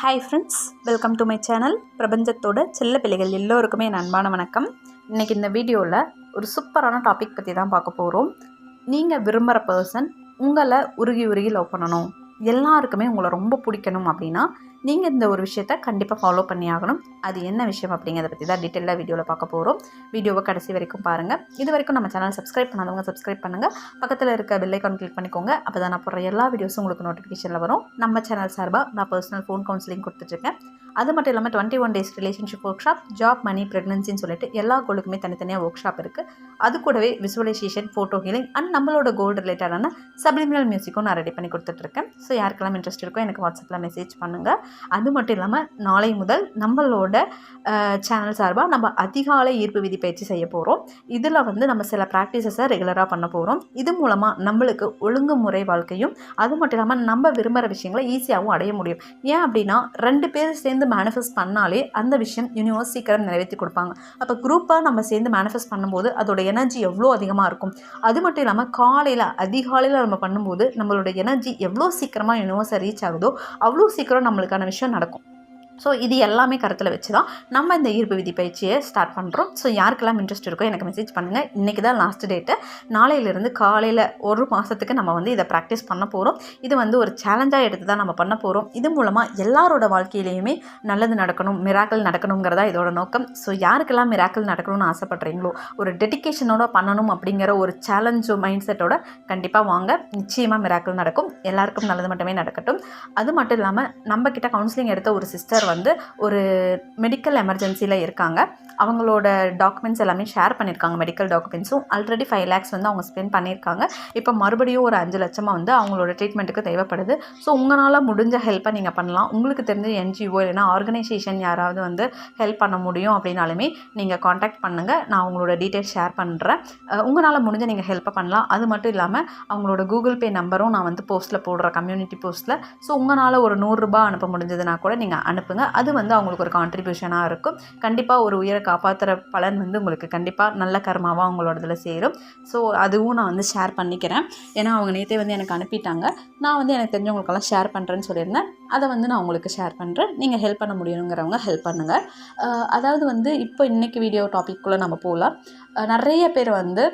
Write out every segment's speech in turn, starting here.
Hi friends welcome to my channel பிரபஞ்சத்தோட செல்ல பிள்ளைகள் எல்லோருக்குமே என் அன்பான வணக்கம். இன்றைக்கி இந்த வீடியோவில் ஒரு சூப்பரான டாபிக் பற்றி தான் பார்க்க போகிறோம் நீங்கள் விரும்புகிற பர்சன் உங்களை உருகி உருகி லவ் பண்ணணும். எல்லாருக்குமே உங்களை ரொம்ப பிடிக்கணும் அப்படின்னா நீங்கள் இந்த ஒரு விஷயத்த கண்டிப்பாக ஃபாலோ பண்ணி ஆகணும். அது என்ன விஷயம் அப்படிங்கிறத பற்றி தான் டீட்டெயிலாக வீடியோவில் பார்க்க போகிறோம் வீடியோவை கடைசி வரைக்கும் பாருங்கள் இது வரைக்கும் நம்ம சேனல் சப்ஸ்கிரைப் பண்ணாதவங்க சப்ஸ்கிரைப் பண்ணுங்கள் பக்கத்தில் இருக்க பெல் கிளிக் பண்ணிக்கோங்க. அப்போ தான் நான் போடுற எல்லா வீடியோஸும் உங்களுக்கு நோட்டிஃபிகேஷனில் வரும். நம்ம சேனல் சார்பாக நான் பர்சனல் ஃபோன் கவுன்சிலிங் கொடுத்துட்ருக்கேன். அது மட்டும் இல்லாமல் twenty one days relationship workshop job money ப்ரெக்னன்சின்னு சொல்லிட்டு எல்லா கோலுக்குமே தனித்தனியாக ஒர்க் ஷாப் இருக்குது அது கூடவே விசுவலைசேஷன் ஃபோட்டோ ஹீலிங் அண்ட் நம்மளோட கோல்டு ரிலேட்டடான சப்ளிமினல் மியூசிக்கும் நான் ரெடி பண்ணி கொடுத்துட்ருக்கேன். ஸோ யாருக்கெல்லாம் இன்ட்ரெஸ்ட் இருக்கோ எனக்கு வாட்ஸ்அப்பில் மெசேஜ் பண்ணுங்கள் அது மட்டும் இல்லாமல் நாளை முதல் நம்மளோட சேனல் சார்பாக நம்ம அதிகாலை ஈர்ப்பு விதி பயிற்சி செய்ய போகிறோம் இதில் வந்து நம்ம சில ப்ராக்டிசஸை ரெகுலராக பண்ண போகிறோம் இது மூலமாக நம்மளுக்கு ஒழுங்கு முறை வாழ்க்கையும் அது மட்டும் இல்லாமல் நம்ம விரும்புகிற விஷயங்களை ஈஸியாகவும் அடைய முடியும். ஏன் அப்படின்னா ரெண்டு பேர் சேர்ந்து மேனிஃபெஸ்ட் பண்ணாலே அந்த விஷயம் யூனிவர்ஸ் சீக்கிரம் நிறைவேற்றி கொடுப்பாங்க. அப்போ குரூப்பாக நம்ம சேர்ந்து மேனிஃபெஸ்ட் பண்ணும்போது அதோட எனர்ஜி எவ்வளோ அதிகமாக இருக்கும்? அது மட்டும் இல்லாமல் காலையில் அதிகாலையில் நம்ம பண்ணும்போது நம்மளோட எனர்ஜி எவ்வளோ சீக்கிரமாக யூனிவர்ஸை ரீச் ஆகுதோ அவ்வளோ சீக்கிரம் நம்மளுக்கு நம்மளுக்கான விஷயம் நடக்கும். ஸோ இது எல்லாமே கருத்தில் வச்சு தான் நம்ம இந்த ஈர்ப்பு விதி பயிற்சியை ஸ்டார்ட் பண்ணுறோம் ஸோ யாருக்கெல்லாம் இன்ட்ரெஸ்ட் இருக்கோ எனக்கு மெசேஜ் பண்ணுங்கள் இன்றைக்கி தான் லாஸ்ட் டேட்டு நாளையிலேருந்து காலையில் ஒரு மாதத்துக்கு நம்ம வந்து இதை ப்ராக்டிஸ் பண்ண போகிறோம் இது வந்து ஒரு சேலஞ்சாக எடுத்து தான் நம்ம பண்ண போகிறோம் இது மூலமாக எல்லாரோட வாழ்க்கையிலையுமே நல்லது நடக்கணும் மிராக்கள் நடக்கணுங்கிறதா இதோட நோக்கம். ஸோ யாருக்கெல்லாம் மிராக்கள் நடக்கணும்னு ஆசைப்பட்றீங்களோ ஒரு டெடிக்கேஷனோட பண்ணணும் அப்படிங்கிற ஒரு சேலஞ்சு மைண்ட் செட்டோட கண்டிப்பாக வாங்க. நிச்சயமாக மிராக்கள் நடக்கும். எல்லாருக்கும் நல்லது மட்டுமே நடக்கட்டும். அது மட்டும் இல்லாமல் நம்ம கவுன்சிலிங் எடுத்த ஒரு சிஸ்டர் வந்து ஒரு மெடிக்கல் எமர்ஜென்சியில் இருக்காங்க. அவங்களோட டாக்குமெண்ட்ஸ் எல்லாமே ஷேர் பண்ணியிருக்காங்க மெடிக்கல் டாக்குமெண்ட்ஸும் ஆல்ரெடி ஃபைவ் லேக்ஸ் வந்து அவங்க ஸ்பெண்ட் பண்ணியிருக்காங்க இப்போ மறுபடியும் ஒரு அஞ்சு லட்சமாக வந்து அவங்களோட ட்ரீட்மெண்ட்டுக்கு தேவைப்படுது. ஸோ உங்களால் முடிஞ்ச ஹெல்ப்பை நீங்கள் பண்ணலாம். உங்களுக்கு தெரிஞ்ச என்ஜிஓ இல்லைனா ஆர்கனைசேஷன் யாராவது வந்து ஹெல்ப் பண்ண முடியும் அப்படின்னாலுமே நீங்கள் காண்டாக்ட் பண்ணுங்கள் நான் உங்களோட டீட்டெயில்ஸ் ஷேர் பண்ணுறேன் உங்களால் முடிஞ்ச நீங்கள் ஹெல்ப்பை பண்ணலாம். அது மட்டும் இல்லாமல் அவங்களோட கூகுள் பே நம்பரும் நான் வந்து போஸ்ட்டில் போடுறேன் கம்யூனிட்டி போஸ்ட்டில் ஸோ உங்களால் ஒரு நூறுரூபா அனுப்ப முடிஞ்சதுன்னா கூட நீங்கள் அனுப்புங்க. அது வந்து அவங்களுக்கு ஒரு கான்ட்ரிபியூஷனாக இருக்கும். கண்டிப்பாக ஒரு உயிரை காப்பாற்றுற பலன் வந்து உங்களுக்கு கண்டிப்பாக நல்ல கர்மாவாக அவங்களோட இதில் சேரும். ஸோ அதுவும் நான் வந்து ஷேர் பண்ணிக்கிறேன். ஏன்னா அவங்க நேற்றே வந்து எனக்கு அனுப்பிட்டாங்க. நான் வந்து எனக்கு தெரிஞ்சவங்களுக்கெல்லாம் ஷேர் பண்ணுறேன்னு சொல்லியிருந்தேன். அதை வந்து நான் உங்களுக்கு ஷேர் பண்ணுறேன் நீங்கள் ஹெல்ப் பண்ண முடியுங்கிறவங்க ஹெல்ப் பண்ணுங்கள் அதாவது வந்து இப்போ இன்றைக்கி வீடியோ டாபிக்குள்ளே நம்ம போகலாம் நிறைய பேர் வந்து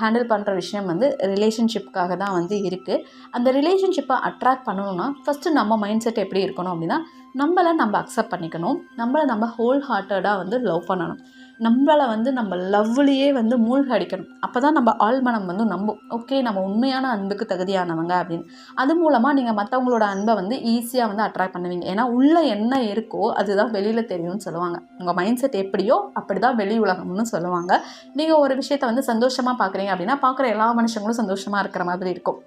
ஹேண்டில் பண்ணுற விஷயம் வந்து ரிலேஷன்ஷிப்புக்காக தான் வந்து இருக்குது அந்த ரிலேஷன்ஷிப்பை அட்ராக்ட் பண்ணணும்னா ஃபஸ்ட்டு நம்ம மைண்ட் செட் எப்படி இருக்கணும் அப்படின்னா நம்மளை நம்ம அக்செப்ட் பண்ணிக்கணும். நம்மளை நம்ம ஹோல் ஹார்ட்டடாக வந்து லவ் பண்ணணும். நம்மளை வந்து நம்ம லவ்லேயே வந்து மூழ்க அடிக்கணும் அப்போ தான் நம்ம ஆழ்மனம் வந்து நம்பும். ஓகே நம்ம உண்மையான அன்புக்கு தகுதியானவங்க அப்படின்னு. அது மூலமாக நீங்கள் மற்றவங்களோட அன்பை வந்து ஈஸியாக வந்து அட்ராக்ட் பண்ணுவீங்க. ஏன்னா உள்ளே என்ன இருக்கோ அதுதான் வெளியில் தெரியும்னு சொல்லுவாங்க. உங்கள் மைண்ட் செட் எப்படியோ அப்படி தான் வெளி உலகம்னு சொல்லுவாங்க. நீங்கள் ஒரு விஷயத்த வந்து சந்தோஷமாக பார்க்குறீங்க அப்படின்னா பார்க்குற எல்லா மனுஷங்களும் சந்தோஷமாக இருக்கிற மாதிரி இருக்கும்.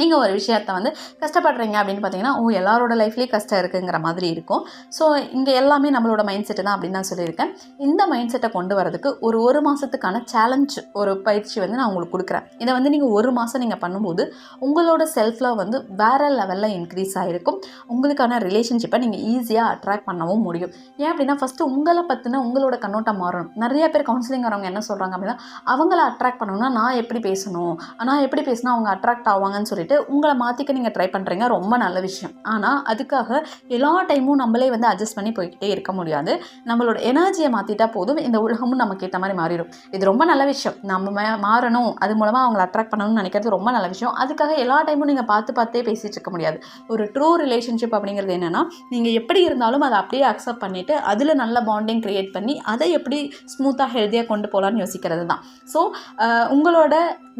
நீங்கள் ஒரு விஷயத்த வந்து கஷ்டப்படுறீங்க அப்படின்னு பார்த்தீங்கன்னா ஓ எல்லாரோட லைஃப்லேயும் கஷ்டம் இருக்குங்கிற மாதிரி இருக்கும். ஸோ இங்கே எல்லாமே நம்மளோட மைண்ட் செட்டு தான் அப்படின்னு நான் சொல்லியிருக்கேன். இந்த மைண்ட் செட்டை கொண்டு வரதுக்கு ஒரு ஒரு மாதத்துக்கான சேலஞ்ச் ஒரு பயிற்சி வந்து நான் உங்களுக்கு கொடுக்குறேன். இதை வந்து நீங்கள் ஒரு மாதம் நீங்கள் பண்ணும்போது உங்களோட செல்ஃபில் வந்து வேறு லெவலில் இன்க்ரீஸ் ஆகிருக்கும் உங்களுக்கான ரிலேஷன்ஷிப்பை நீங்கள் ஈஸியாக அட்ராக்ட் பண்ணவும் முடியும். ஏன் அப்படின்னா ஃபஸ்ட்டு உங்களை பற்றின உங்களோட கண்ணோட்டம் மாறணும். நிறைய பேர் கவுன்சிலிங் வரவங்க என்ன சொல்கிறாங்க அப்படின்னா அவங்கள அட்ராக்ட் பண்ணணும்னா நான் எப்படி பேசணும்? நான் எப்படி பேசினா அவங்க அட்ராக்ட் ஆவாங்கன்னு சொல்லி சொல்லிட்டு உங்களை மாற்றிக்க நீங்கள் ட்ரை பண்ணுறீங்க ரொம்ப நல்ல விஷயம். ஆனால் அதுக்காக எல்லா டைமும் நம்மளே வந்து அட்ஜஸ்ட் பண்ணி போய்கிட்டே இருக்க முடியாது. நம்மளோட எனர்ஜியை மாற்றிட்டா போதும். இந்த உலகமும் நமக்கு ஏற்ற மாதிரி மாறிடும். இது ரொம்ப நல்ல விஷயம். நம்ம மாறணும். அது மூலமாக அவங்களை அட்ராக்ட் பண்ணணும்னு நினைக்கிறது ரொம்ப நல்ல விஷயம். அதுக்காக எல்லா டைமும் நீங்கள் பார்த்து பார்த்தே பேசிகிட்டு இருக்க முடியாது. ஒரு ட்ரூ ரிலேஷன்ஷிப் அப்படிங்கிறது என்னென்னா நீங்கள் எப்படி இருந்தாலும் அதை அப்படியே அக்செப்ட் பண்ணிவிட்டு அதில் நல்ல பாண்டிங் க்ரியேட் பண்ணி அதை எப்படி ஸ்மூத்தாக ஹெல்த்தியாக கொண்டு போகலான்னு யோசிக்கிறது தான். ஸோ உங்களோட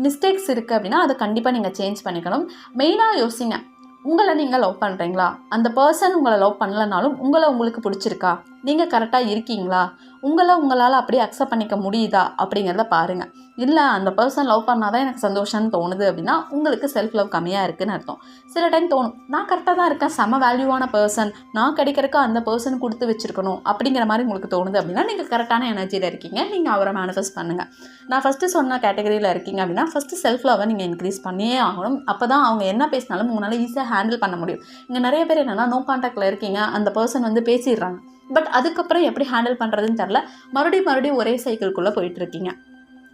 மிஸ்டேக்ஸ் இருக்குது அப்படின்னா அதை கண்டிப்பாக நீங்கள் சேஞ்ச் பண்ணிக்கணும். மெயினாக யோசிங்க. உங்களை நீங்கள் லவ் பண்ணுறீங்களா அந்த பர்சன் உங்களை லவ் பண்ணலனாலும் உங்களை உங்களுக்கு பிடிச்சிருக்கா? நீங்கள் கரெக்டாக இருக்கீங்களா? உங்களை உங்களால் அப்படியே அக்செப்ட் பண்ணிக்க முடியுதா? அப்படிங்கிறத பாருங்கள் இல்லை அந்த பர்சன் லவ் பண்ணால் தான் எனக்கு சந்தோஷம்னு தோணுது அப்படின்னா உங்களுக்கு செல்ஃப் லவ் கம்மியாக இருக்குதுன்னு அர்த்தம். சில டைம் தோணும் நான் கரெக்டாக தான் இருக்கேன் செம வேல்யூவான பர்சன் நான் கிடைக்கிறக்கு அந்த பர்சன் கொடுத்து வச்சுருக்கணும் அப்படிங்கிற மாதிரி உங்களுக்கு தோணுது அப்படின்னா நீங்கள் கரெக்டான எனர்ஜியில் இருக்கீங்க நீங்கள் அவரை மேனிஃபெஸ்ட் பண்ணுங்கள் நான் ஃபஸ்ட்டு சொன்ன கேட்டகரியில் இருக்கீங்க அப்படின்னா ஃபஸ்ட்டு செல்ஃப் லவ்வை நீங்கள் இன்க்ரீஸ் பண்ணியே ஆகணும். அப்போ தான் அவங்க என்ன பேசினாலும் உங்களால் ஈஸியாக ஹேண்டில் பண்ண முடியும். இங்கே நிறைய பேர் என்னென்னா நோ கான்டாக்டில் இருக்கீங்க. அந்த பர்சன் வந்து பேசிடுறாங்க. பட் அதுக்கப்புறம் எப்படி ஹேண்டில் பண்ணுறதுன்னு தெரில மறுபடியும் மறுபடியும் ஒரே சைக்கிள்குள்ளே போயிட்டுருக்கீங்க.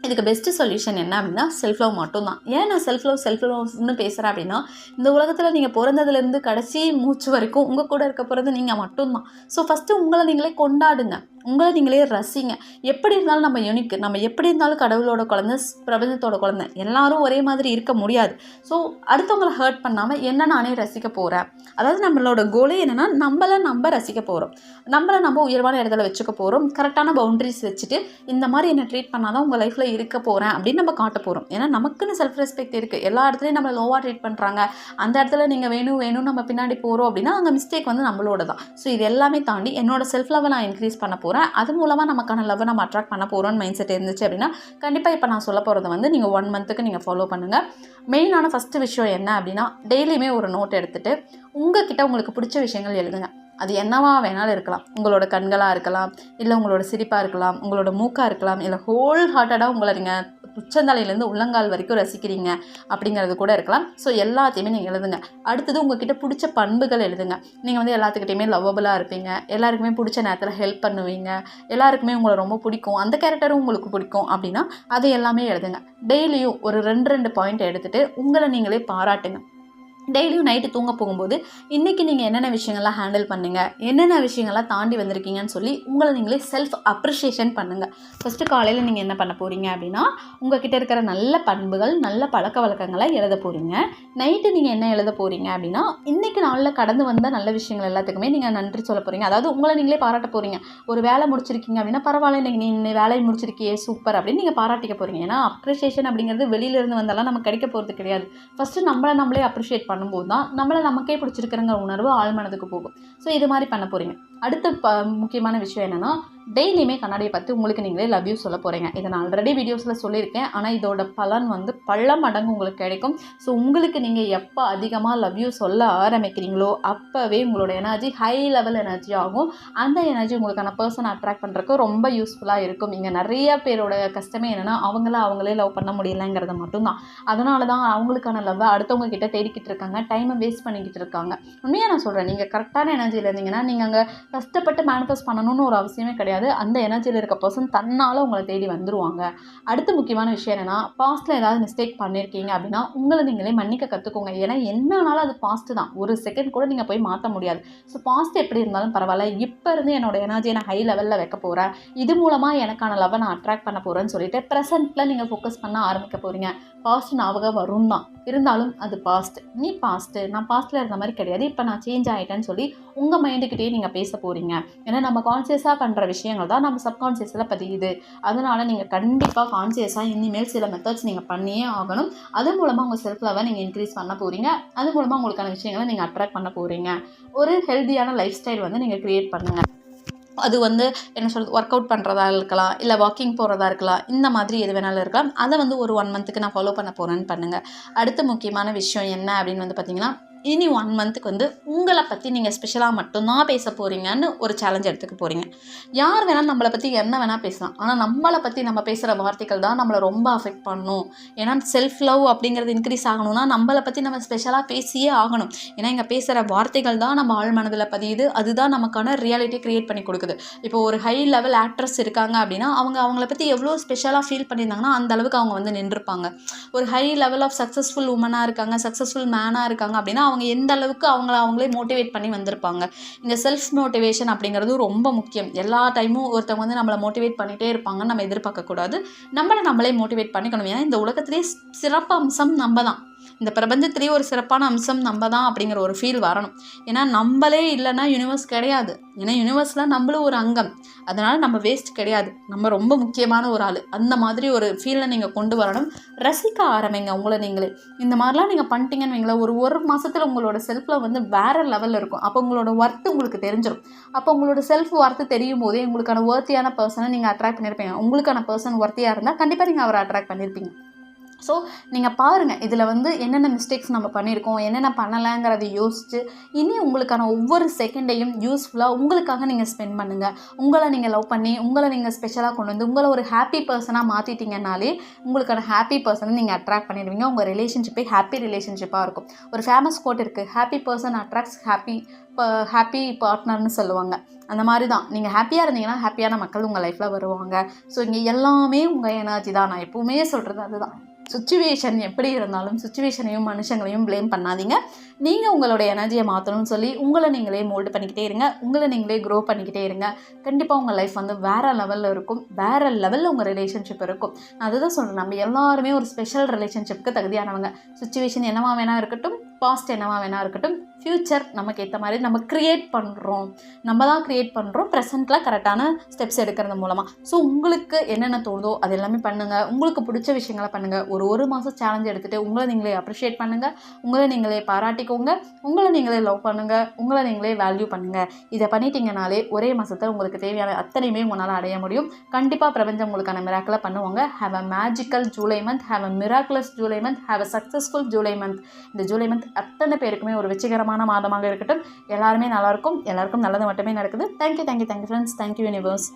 இதுக்கு பெஸ்ட்டு சொல்யூஷன் என்ன அப்படின்னா செல்ஃப் லவ் மட்டும்தான். ஏன் நான் செல்ஃப் லவ் செல்ஃப் லவ்னு பேசுகிறேன் அப்படின்னா இந்த உலகத்தில் நீங்கள் பிறந்ததுலேருந்து கடைசி மூச்சு வரைக்கும் உங்கள் கூட இருக்க போகிறது நீங்கள் மட்டும்தான். ஸோ ஃபஸ்ட்டு உங்களை நீங்களே கொண்டாடுங்க. உங்களை நீங்களே ரசிங்க. எப்படி இருந்தாலும் நம்ம யூனிக் நம்ம எப்படி இருந்தாலும் கடவுளோட குழந்தை பிரபஞ்சத்தோட குழந்தை எல்லாரும் ஒரே மாதிரி இருக்க முடியாது. ஸோ அடுத்தவங்களை ஹர்ட் பண்ணாமல் என்ன நானே ரசிக்க போகிறேன் அதாவது நம்மளோட கோலே என்னென்னா நம்மளை நம்ம ரசிக்க போகிறோம் நம்மளை நம்ம உயர்வான இடத்துல வச்சுக்க போகிறோம் கரெக்டான பவுண்டரிஸ் வச்சுட்டு இந்த மாதிரி என்ன ட்ரீட் பண்ணால் தான் உங்கள் லைஃப்பில் இருக்க போகிறேன் அப்படின்னு நம்ம காட்ட போகிறோம் ஏன்னா நமக்குன்னு செல்ஃப் ரெஸ்பெக்ட் இருக்குது எல்லா இடத்துலையும் நம்மளை லோவாக ட்ரீட் பண்ணுறாங்க அந்த இடத்துல நீங்கள் வேணும் வேணும் நம்ம பின்னாடி போகிறோம் அப்படின்னா அங்கே மிஸ்டேக் வந்து நம்மளோட தான் ஸோ இது எல்லாமே தாண்டி என்னோட செல்ஃப் லெவல் நான் இன்க்ரீஸ் பண்ண போகிறேன் அது மூலமாக நமக்கான லவ் நம்ம அட்ராக்ட் பண்ண போகிறோம்னு மைண்ட் செட் இருந்துச்சு அப்படின்னா கண்டிப்பாக இப்போ நான் சொல்ல போகிறத வந்து நீங்கள் ஒன் மந்த்துக்கு நீங்கள் ஃபாலோ பண்ணுங்கள் மெயினான ஃபஸ்ட்டு விஷயம் என்ன அப்படின்னா டெய்லியுமே ஒரு நோட் எடுத்துகிட்டு உங்ககிட்ட உங்களுக்கு பிடிச்ச விஷயங்கள் எழுதுங்க. அது என்னவா வேணாலும் இருக்கலாம். உங்களோட கண்களாக இருக்கலாம் இல்லை உங்களோட சிரிப்பாக இருக்கலாம் உங்களோட மூக்காக இருக்கலாம் இல்லை ஹோல் ஹார்ட்டடாக உங்களை நீங்கள் உச்சந்தலையிலேருந்து உள்ளங்கால் வரைக்கும் ரசிக்கிறீங்க அப்படிங்கிறது கூட இருக்கலாம். ஸோ எல்லாத்தையுமே நீங்கள் எழுதுங்க. அடுத்தது உங்ககிட்ட பிடிச்ச பண்புகள் எழுதுங்க. நீங்கள் வந்து எல்லாத்துக்கிட்டையுமே லவ்வபுளாக இருப்பீங்க. எல்லாருக்குமே பிடிச்ச நேரத்தில் ஹெல்ப் பண்ணுவீங்க. எல்லாருக்குமே உங்களை ரொம்ப பிடிக்கும். அந்த கேரக்டரும் உங்களுக்கு பிடிக்கும் அப்படின்னா அது எல்லாமே எழுதுங்க. டெய்லியும் ஒரு ரெண்டு ரெண்டு பாயிண்ட் எடுத்துகிட்டு உங்களை நீங்களே பாராட்டுங்க. டெய்லியும் நைட்டு தூங்க போகும்போது இன்றைக்கி நீங்கள் என்னென்ன விஷயங்கள்லாம் ஹேண்டில் பண்ணுங்கள் என்னென்ன விஷயங்கள்லாம் தாண்டி வந்திருக்கீங்கன்னு சொல்லி உங்களை நீங்களே செல்ஃப் அப்ரிஷியேஷன் பண்ணுங்கள் ஃபஸ்ட்டு காலையில் நீங்கள் என்ன பண்ண போகிறீங்க அப்படின்னா உங்ககிட்ட இருக்கிற நல்ல பண்புகள் நல்ல பழக்க வழக்கங்களை எழுத போகிறீங்க நைட்டு நீங்கள் என்ன எழுத போகிறீங்க அப்படின்னா இன்றைக்கி நாளில் கடந்து வந்த நல்ல விஷயங்கள் எல்லாத்துக்குமே நீங்கள் நன்றி சொல்ல போகிறீங்க அதாவது உங்களை நீங்களே பாராட்ட போகிறீங்க ஒரு வேலை முடிச்சிருக்கீங்க அப்படின்னா பரவாயில்ல நீங்கள் நீ வேலையை முடிச்சிருக்கியே சூப்பர் அப்படின்னு நீங்கள் பாராட்டிக்க போகிறீங்க ஏன்னா அப்ரிஷியேஷன் அப்படிங்கிறது வெளியிலேருந்து வந்தாலும் நமக்கு கிடைக்க போகிறது கிடையாது. ஃபஸ்ட்டு நம்மளை நம்மளே அப்ரிஷியேட் பண்ணும்போது தான் நம்மளை நமக்கே பிடிச்சிருக்கிறங்கிற உணர்வு ஆழ்மனதுக்கு போகும். ஸோ இது மாதிரி பண்ண போகிறீங்க அடுத்த ப முக்கியமான விஷயம் என்னென்னா டெய்லியுமே கண்ணாடியை பார்த்து உங்களுக்கு நீங்களே லவ் யூ சொல்ல போகிறீங்க இதை நான் ஆல்ரெடி வீடியோஸில் சொல்லியிருக்கேன். ஆனால் இதோட பலன் வந்து பல மடங்கு உங்களுக்கு கிடைக்கும். ஸோ உங்களுக்கு நீங்கள் எப்போ அதிகமாக லவ் யூ சொல்ல ஆரம்பிக்கிறீங்களோ அப்போவே உங்களோட எனர்ஜி ஹை லெவல் எனர்ஜி ஆகும். அந்த எனர்ஜி உங்களுக்கான பர்சனை அட்ராக்ட் பண்ணுறதுக்கு ரொம்ப யூஸ்ஃபுல்லாக இருக்கும். இங்கே நிறைய பேரோட கஷ்டமே என்னென்னா அவங்கள அவங்களே லவ் பண்ண முடியலைங்கிறது மட்டும்தான். அதனால தான் அவங்களுக்கான லவ்வை அடுத்தவங்க கிட்டே தேடிக்கிட்டு இருக்காங்க. டைமை வேஸ்ட் பண்ணிக்கிட்டு இருக்காங்க. உண்மையாக நான் சொல்கிறேன் நீங்கள் கரெக்டான எனர்ஜியில் இருந்தீங்கன்னா நீங்கள் அங்கே கஷ்டப்பட்டு மேனிஃபெஸ்ட் பண்ணணும்னு ஒரு அவசியமே கிடையாது. அந்த எனர்ஜியில் இருக்க பர்சன் தன்னால் உங்களை தேடி வந்துருவாங்க. அடுத்த முக்கியமான விஷயம் என்னென்னா பாஸ்ட்டில் ஏதாவது மிஸ்டேக் பண்ணியிருக்கீங்க அப்படின்னா உங்களை நீங்களே மன்னிக்க கற்றுக்கோங்க ஏன்னா என்னன்னாலும் அது பாஸ்ட்டு தான். ஒரு செகண்ட் கூட நீங்கள் போய் மாற்ற முடியாது. ஸோ பாஸ்ட் எப்படி இருந்தாலும் பரவாயில்ல. இப்போ இருந்து என்னோட எனர்ஜியை நான் ஹை லெவலில் வைக்க போகிறேன் இது மூலமாக எனக்கான லவ்வை நான் அட்ராக்ட் பண்ண போகிறேன்னு சொல்லிட்டு ப்ரெசென்ட்டில் நீங்கள் ஃபோக்கஸ் பண்ண ஆரம்பிக்க போகிறீங்க பாஸ்ட் ஞாபகம் வரும் தான் இருந்தாலும் அது பாஸ்ட் நீ பாஸ்ட்டு நான் பாஸ்ட்டில் இருந்த மாதிரி கிடையாது. இப்போ நான் சேஞ்ச் ஆகிட்டேன்னு சொல்லி உங்கள் மைண்டுக்கிட்டே நீங்கள் பேச போகிறீங்க ஏன்னா நம்ம கான்சியஸாக பண்ணுற விஷயங்கள் தான் நம்ம சப்கான்சியஸில் பதியுது. அதனால் நீங்கள் கண்டிப்பாக கான்சியஸாக இனிமேல் சில மெத்தட்ஸ் நீங்கள் பண்ணியே ஆகணும். அது மூலமாக உங்கள் செல்ஃப் லெவலை நீங்கள் இன்க்ரீஸ் பண்ண போகிறீங்க அது மூலமாக உங்களுக்கான விஷயங்களை நீங்கள் அட்ராக்ட் பண்ண போகிறீங்க ஒரு ஹெல்த்தியான லைஃப் ஸ்டைல் வந்து நீங்கள் க்ரியேட் பண்ணுங்கள் அது வந்து என்ன சொல்கிறது ஒர்க் அவுட் பண்ணுறதா இருக்கலாம் இல்லை வாக்கிங் போகிறதா இருக்கலாம் இந்த மாதிரி எது வேணாலும் இருக்கலாம். அதை வந்து ஒரு ஒன் மந்த்துக்கு நான் ஃபாலோ பண்ண போகிறேன்னு பண்ணுங்கள் அடுத்த முக்கியமான விஷயம் என்ன அப்படின்னு வந்து பார்த்தீங்கன்னா இனி ஒன் மந்த்துக்கு வந்து உங்களை பற்றி நீங்கள் ஸ்பெஷலாக மட்டும்தான் பேச போகிறீங்கன்னு ஒரு சேலஞ்ச் எடுத்துக்க போகிறீங்க யார் வேணாலும் நம்மளை பற்றி என்ன வேணால் பேசலாம். ஆனால் நம்மளை பற்றி நம்ம பேசுகிற வார்த்தைகள் தான் நம்மளை ரொம்ப அஃபெக்ட் பண்ணும். ஏன்னா செல்ஃப் லவ் அப்படிங்கிறது இன்க்ரீஸ் ஆகணும்னா நம்மளை பற்றி நம்ம ஸ்பெஷலாக பேசியே ஆகணும். ஏன்னா இங்கே பேசுகிற வார்த்தைகள் தான் நம்ம ஆழ் மனதில் பதியுது. அதுதான் நமக்கான ரியாலிட்டியை க்ரியேட் பண்ணி கொடுக்குது. இப்போ ஒரு ஹை லெவல் ஆக்ட்ரஸ் இருக்காங்க அப்படின்னா அவங்க அவங்கள பற்றி எவ்வளோ ஸ்பெஷலாக ஃபீல் பண்ணியிருந்தாங்கன்னா அந்த அளவுக்கு அவங்க வந்து நின்றுருப்பாங்க ஒரு ஹை லெவல் ஆஃப் சக்ஸஸ்ஃபுல் உமனாக இருக்காங்க சக்ஸஸ்ஃபுல் மேனாக இருக்காங்க அப்படின்னா அவங்க எந்த அளவுக்கு அவங்கள அவங்களே மோட்டிவேட் பண்ணி வந்திருப்பாங்க. இந்த செல்ஃப் மோட்டிவேஷன் அப்படிங்கிறது ரொம்ப முக்கியம். எல்லா டைமும் ஒருத்தவங்க வந்து நம்மளை மோட்டிவேட் பண்ணிகிட்டே இருப்பாங்கன்னு நம்ம எதிர்பார்க்கக்கூடாது. நம்மளை நம்மளே மோட்டிவேட் பண்ணிக்கணும். ஏன்னா இந்த உலகத்திலே சிறப்பு அம்சம் நம்ம தான். இந்த பிரபஞ்சத்திலேயே ஒரு சிறப்பான அம்சம் நம்ம தான் அப்படிங்கிற ஒரு ஃபீல் வரணும். ஏன்னா நம்மளே இல்லைன்னா யூனிவர்ஸ் கிடையாது. ஏன்னா யூனிவர்ஸில் நம்மளும் ஒரு அங்கம். அதனால் நம்ம வேஸ்ட் கிடையாது. நம்ம ரொம்ப முக்கியமான ஒரு ஆள். அந்த மாதிரி ஒரு ஃபீலை நீங்கள் கொண்டு வரணும். ரசிக்க ஆரம்பிங்க உங்களை நீங்களே. இந்த மாதிரிலாம் நீங்கள் பண்ணிட்டீங்கன்னு வைங்களேன் ஒரு ஒரு மாதத்தில் உங்களோட செல்ஃபில் வந்து வேறு லெவலில் இருக்கும். அப்போ உங்களோட ஒர்த்து உங்களுக்கு தெரிஞ்சிடும் அப்போ உங்களோட செல்ஃப் ஒர்த்து தெரியும் போதே உங்களுக்கான ஒர்த்தியான பர்சனை நீங்கள் அட்ராக்ட் பண்ணியிருப்பீங்க உங்களுக்கான பர்சன் ஒர்த்தியாக இருந்தால் கண்டிப்பாக நீங்கள் அவரை அட்ராக்ட் பண்ணியிருப்பீங்க ஸோ நீங்கள் பாருங்கள் இதில் வந்து என்னென்ன மிஸ்டேக்ஸ் நம்ம பண்ணியிருக்கோம் என்னென்ன பண்ணலைங்கிறத யோசித்து இனி உங்களுக்கான ஒவ்வொரு செகண்டையும் யூஸ்ஃபுல்லாக உங்களுக்காக நீங்கள் ஸ்பெண்ட் பண்ணுங்கள் உங்களை நீங்கள் லவ் பண்ணி உங்களை நீங்கள் ஸ்பெஷலாக கொண்டு வந்து உங்களை ஒரு ஹாப்பி பர்சனாக மாற்றிட்டீங்கனாலே உங்களுக்கான ஹாப்பி பர்சனை நீங்கள் அட்ராக்ட் பண்ணிடுவீங்க. உங்கள் ரிலேஷன்ஷிப்பே ஹாப்பி ரிலேஷன்ஷிப்பாக இருக்கும். ஒரு ஃபேமஸ் கோட் இருக்குது happy person attracts happy happy பார்ட்னர்னு சொல்லுவாங்க. அந்த மாதிரி தான் நீங்கள் ஹாப்பியாக இருந்தீங்கன்னா ஹாப்பியான மக்கள் உங்கள் லைஃப்பில் வருவாங்க. ஸோ இங்கே எல்லாமே உங்கள் எனர்ஜி தான். நான் எப்போவுமே சொல்கிறது அதுதான். சுச்சுவேஷன் எப்படி இருந்தாலும் சுச்சுவேஷனையும் மனுஷங்களையும் ப்ளேம் பண்ணாதீங்க. நீங்கள் உங்களோட எனர்ஜியை மாற்றணும்னு சொல்லி உங்களை நீங்களே மோல்டு பண்ணிக்கிட்டே இருங்க. உங்களை நீங்களே க்ரோ பண்ணிக்கிட்டே இருங்க. கண்டிப்பாக உங்கள் லைஃப் வந்து வேறு லெவலில் இருக்கும். வேறு லெவலில் உங்கள் ரிலேஷன்ஷிப் இருக்கும். நான் அதுதான் சொல்கிறேன் நம்ம எல்லாருமே ஒரு ஸ்பெஷல் ரிலேஷன்ஷிப்க்கு தகுதியானவங்க. சுச்சுவேஷன் என்னவா வேணா இருக்கட்டும் பாஸ்ட் என்னவா வேணா இருக்கட்டும் ஃப்யூச்சர் நமக்கு ஏற்ற மாதிரி நம்ம க்ரியேட் பண்ணுறோம் நம்ம தான் க்ரியேட் பண்ணுறோம் ப்ரெசென்ட்டில் கரெக்டான ஸ்டெப்ஸ் எடுக்கிறது மூலமாக ஸோ உங்களுக்கு என்னென்ன தோணுதோ அது எல்லாமே பண்ணுங்கள் உங்களுக்கு பிடிச்ச விஷயங்களை பண்ணுங்கள் ஒரு ஒரு மாதம் சேலஞ்ச் எடுத்துகிட்டு உங்களை நீங்களே அப்ரிஷியேட் பண்ணுங்கள் உங்களை நீங்களே பாராட்டிக்கோங்க உங்களை நீங்களே லவ் பண்ணுங்கள் உங்களை நீங்களே வேல்யூ பண்ணுங்கள் இதை பண்ணிட்டீங்கனாலே ஒரே மாதத்தில் உங்களுக்கு தேவையான அத்தனையுமே உங்களால் அடைய முடியும். கண்டிப்பாக பிரபஞ்சம் உங்களுக்கான மிராக்கிளை பண்ணுவாங்க. Have a magical July month have a miraculous July month have a successful July month இந்த ஜூலை மந்த் அத்தனை பேருக்குமே ஒரு வெற்றிகரமான மாதமாக இருக்கட்டும். எல்லாருமே நல்லாயிருக்கும் எல்லாருக்கும் நல்லது மட்டுமே நடக்குது. Thank you thank you thank you friends thank you universe